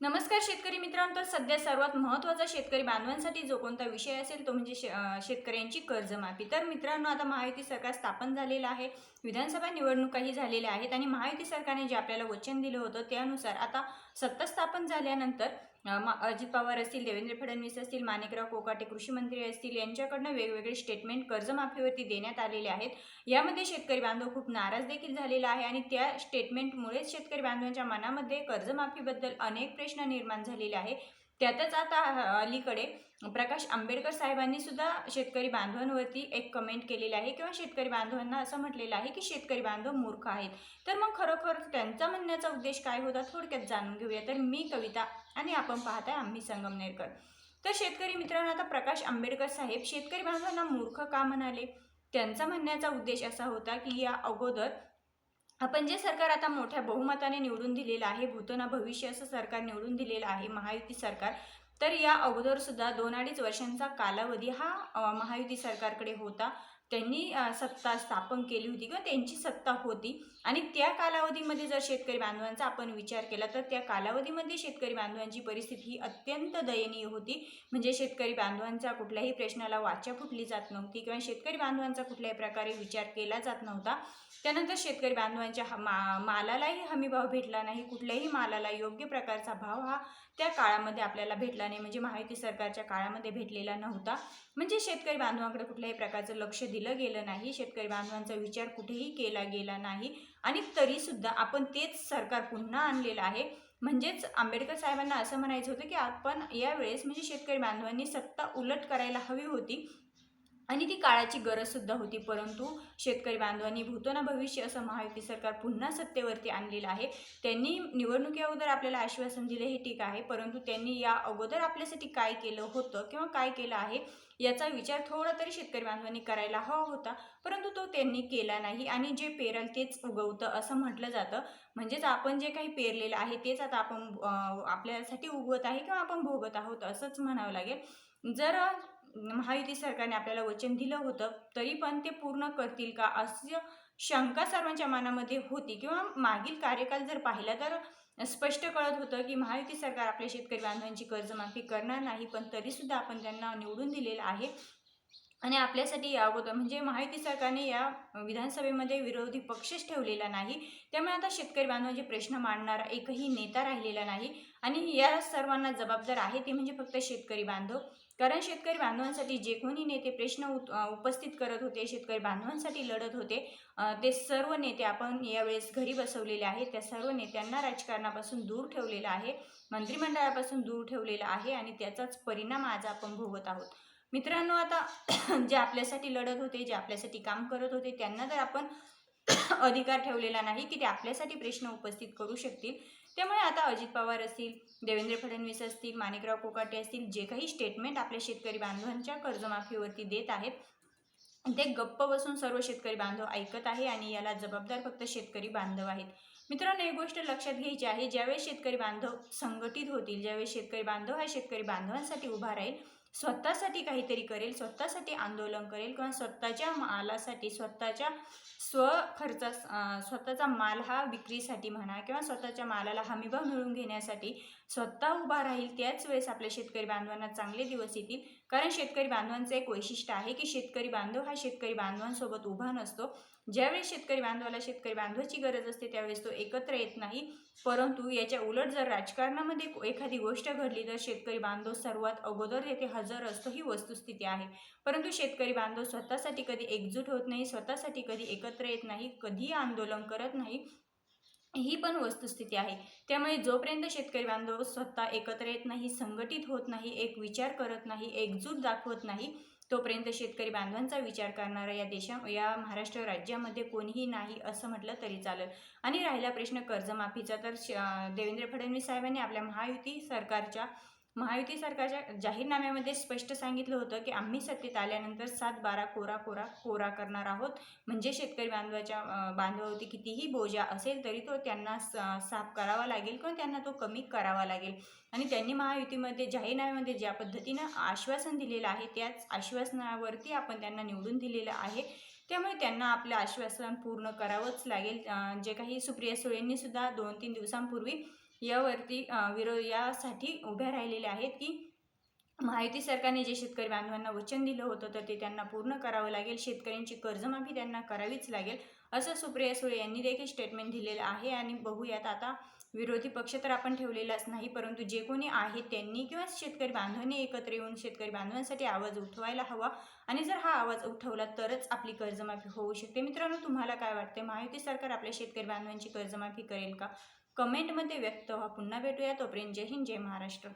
नमस्कार शेतकरी मित्रांनो. तर सध्या सर्वात महत्त्वाचा शेतकरी बांधवांसाठी जो कोणता विषय असेल तो म्हणजे शे शेतकऱ्यांची कर्जमाफी. तर मित्रांनो आता महायुती सरकार स्थापन झालेलं आहे. विधानसभा निवडणुकाही झालेल्या आहेत आणि महायुती सरकारने जे आपल्याला वचन दिलं होतं त्यानुसार आता सत्ता स्थापन झाल्यानंतर अजित पवार असतील देवेंद्र फडणवीस असतील माणिकराव कोकाटे कृषी मंत्री असतील यांच्याकडनं वेगवेगळे स्टेटमेंट कर्जमाफीवरती देण्यात आलेले आहेत. यामध्ये शेतकरी बांधव खूप नाराज देखील झालेला आहे आणि त्या स्टेटमेंटमुळेच शेतकरी बांधवांच्या मनामध्ये कर्जमाफीबद्दल अनेक प्रश्न निर्माण झालेले आहे त्यातच आता अलीकडे प्रकाश आंबेडकर साहेबांनी सुद्धा शेतकरी बांधवांवरती एक कमेंट केलेली आहे किंवा शेतकरी बांधवांना असं म्हटलेलं आहे की शेतकरी बांधव मूर्ख आहेत. तर मग खरोखर त्यांचा म्हणण्याचा उद्देश काय होता थोडक्यात जाणून घेऊया. तर मी कविता आणि आपण पाहताय आम्ही संगमनेरकर तर शेतकरी मित्रांनो आता प्रकाश आंबेडकर साहेब शेतकरी बांधवांना मूर्ख का म्हणाले? त्यांचा म्हणण्याचा उद्देश असा होता की या अगोदर आपण जे सरकार आता मोठ्या बहुमताने निवडून दिलेलं आहे भूतना भविष्य असं सरकार निवडून दिलेलं आहे महायुती सरकार तर या अगोदर सुद्धा दोन अडीच वर्षांचा कालावधी हा महायुती सरकारकडे होता. त्यांनी सत्ता स्थापन केली होती किंवा त्यांची सत्ता होती. आणि त्या कालावधीमध्ये जर शेतकरी बांधवांचा आपण विचार केला तर त्या कालावधीमध्ये शेतकरी बांधवांची परिस्थिती ही अत्यंत दयनीय होती. म्हणजे शेतकरी बांधवांचा कुठल्याही प्रश्नाला वाचा फुटली जात नव्हती किंवा शेतकरी बांधवांचा कुठल्याही प्रकारे विचार केला जात नव्हता. त्यानंतर शेतकरी बांधवांच्या ह- मा मालालाही हमीभाव भेटला नाही. कुठल्याही मालाला योग्य प्रकारचा भाव हा त्या काळामध्ये आपल्याला भेटला नाही. म्हणजे माहिती सरकारच्या काळामध्ये भेटलेला नव्हता. म्हणजे शेतकरी बांधवांकडे कुठल्याही प्रकारचं लक्ष दिलं गेलं नाही शेतकरी बांधवांचा विचार कुठेही केला गेला नाही आणि तरीसुद्धा आपण तेच सरकार पुन्हा आणलेलं आहे. म्हणजेच आंबेडकर साहेबांना असं म्हणायचं होतं की आपण यावेळेस म्हणजे शेतकरी बांधवांनी सत्ता उलट करायला हवी होती. आणि ती काळाची गरजसुद्धा होती परंतु शेतकरी बांधवांनी भूतोना भविष्य असं महायुती सरकार पुन्हा सत्तेवरती आणलेलं आहे. त्यांनी निवडणुकी अगोदर आपल्याला आश्वासन दिले हे ठीक आहे परंतु त्यांनी या अगोदर आपल्यासाठी काय केलं होतं किंवा काय केलं आहे याचा विचार थोडा तरी शेतकरी बांधवांनी करायला हवा होता परंतु तो त्यांनी केला नाही आणि जे पेरल तेच उगवतं असं म्हटलं जातं. म्हणजेच आपण जे काही पेरलेलं आहे तेच आता आपण आपल्यासाठी उगवत आहे किंवा आपण भोगत आहोत असंच म्हणावं लागेल. जर महायुती सरकारने आपल्याला वचन दिलं होतं तरी पण ते पूर्ण करतील का? असं शंका सर्वांच्या मनामध्ये होती. किंवा मागील कार्यकाल जर पाहिला तर स्पष्ट कळत होतं की महायुती सरकार आपल्या शेतकरी बांधवांची कर्जमाफी करणार नाही पण तरीसुद्धा आपण त्यांना निवडून दिलेलं आहे. आणि आपल्यासाठी या अगोदर म्हणजे महायुती सरकारने या विधानसभेमध्ये विरोधी पक्षच ठेवलेला नाही. त्यामुळे आता शेतकरी बांधवांचे प्रश्न मांडणारा एकही नेता राहिलेला नाही. आणि या सर्वांना जबाबदार आहे ते म्हणजे फक्त शेतकरी बांधव. कारण शेतकरी बांधवांसाठी जे कोणी नेते प्रश्न उत- उपस्थित करत होते शेतकरी बांधवांसाठी लढत होते ते सर्व नेते आपण यावेळेस घरी बसवलेले आहेत. त्या सर्व नेत्यांना राजकारणापासून दूर ठेवलेलं आहे मंत्रिमंडळापासून दूर ठेवलेलं आहे आणि त्याचाच परिणाम आज आपण भोगत आहोत. मित्रांनो आता जे आपल्यासाठी लढत होते जे आपल्यासाठी काम करत होते त्यांना तर आपण अधिकार ठेवलेला नाही की ते आपल्यासाठी प्रश्न उपस्थित करू शकतील. त्यामुळे आता अजित पवार असतील देवेंद्र फडणवीस असतील माणिकराव कोकाटे असतील जे काही स्टेटमेंट आपल्या शेतकरी बांधवांच्या कर्जमाफीवरती देत आहेत ते गप्प बसून सर्व शेतकरी बांधव ऐकत आहे आणि याला जबाबदार फक्त शेतकरी बांधव आहेत. मित्रांनो एक गोष्ट लक्षात घ्यायची आहे ज्यावेळेस शेतकरी बांधव संघटित होतील ज्यावेळेस शेतकरी बांधव हा शेतकरी बांधवांसाठी उभा राहील स्वतःसाठी काहीतरी करेल स्वतःसाठी आंदोलन करेल किंवा स्वतःच्या मालासाठी स्वतःच्या स्व खर्चा स्वतःचा माल हा विक्रीसाठी म्हणा किंवा स्वतःच्या मालाला हमीभाव मिळवून घेण्यासाठी स्वतः उभा राहील त्याच वेळेस आपल्या शेतकरी बांधवांना चांगले दिवस येतील. कारण शेतकरी बांधवांचं एक वैशिष्ट्य आहे की शेतकरी बांधव हा शेतकरी बांधवांसोबत उभा नसतो. ज्यावेळेस शेतकरी बांधवाला शेतकरी बांधवाची गरज असते त्यावेळेस तो एकत्र येत नाही. परंतु याच्या उलट जर राजकारणामध्ये एखादी गोष्ट घडली तर शेतकरी बांधव सर्वात अगोदर येथे हजर असतो ही वस्तुस्थिती आहे. परंतु शेतकरी बांधव स्वतःसाठी कधी एकजूट होत नाही स्वतःसाठी कधी एकत्र येत नाही कधी आंदोलन करत नाही. ही पण वस्तुस्थिती आहे. त्यामुळे जोपर्यंत शेतकरी बांधव स्वतः एकत्र येत नाही संघटित होत नाही एक विचार करत नाही एकजूट दाखवत नाही तोपर्यंत शेतकरी बांधवांचा विचार करणारा या देशा या महाराष्ट्र राज्यामध्ये कोणीही नाही असं म्हटलं तरी चालेल. आणि राहिला प्रश्न कर्जमाफीचा तर श- देवेंद्र फडणवीस साहेबांनी आपल्या महायुती सरकारच्या महायुती सरकारच्या जाहीरनाम्यामध्ये स्पष्ट सांगितलं होतं की आम्ही सत्तेत आल्यानंतर सात बारा कोरा कोरा कोरा करणार आहोत. म्हणजे शेतकरी बांधवाच्या बांधवावरती कितीही बोजा असेल तरी तो त्यांना स- साफ करावा लागेल किंवा त्यांना तो कमी करावा लागेल. आणि त्यांनी महायुतीमध्ये जाहीरनाम्यामध्ये ज्या पद्धतीनं आश्वासन दिलेलं आहे त्याच आश्वासनावरती आपण त्यांना निवडून दिलेलं आहे. त्यामुळे त्यांना आपलं आश्वासन पूर्ण करावंच लागेल. जे काही सुप्रिया सुळेंनी सुद्धा दोन तीन दिवसांपूर्वी यावरती विरो यासाठी उभ्या राहिलेल्या आहेत की महायुती सरकारने जे शेतकरी बांधवांना वचन दिलं होतं तर ते त्यांना पूर्ण करावं लागेल. शेतकऱ्यांची कर्जमाफी त्यांना करावीच लागेल असं सुप्रिया सुळे यांनी देखील स्टेटमेंट दिलेलं आहे. आणि बघूयात आता विरोधी पक्ष तर आपण ठेवलेलाच नाही परंतु जे कोणी आहेत त्यांनी किंवा शेतकरी बांधवांनी एकत्र येऊन शेतकरी बांधवांसाठी आवाज उठवायला हवा. आणि जर हा आवाज उठवला तरच आपली कर्जमाफी होऊ शकते. मित्रांनो तुम्हाला काय वाटते महायुती सरकार आपल्या शेतकरी बांधवांची कर्जमाफी करेल का? कमेंटमध्ये व्यक्त व्हा. पुन्हा भेटूया. तोपर्यंत जय हिंद जय महाराष्ट्र.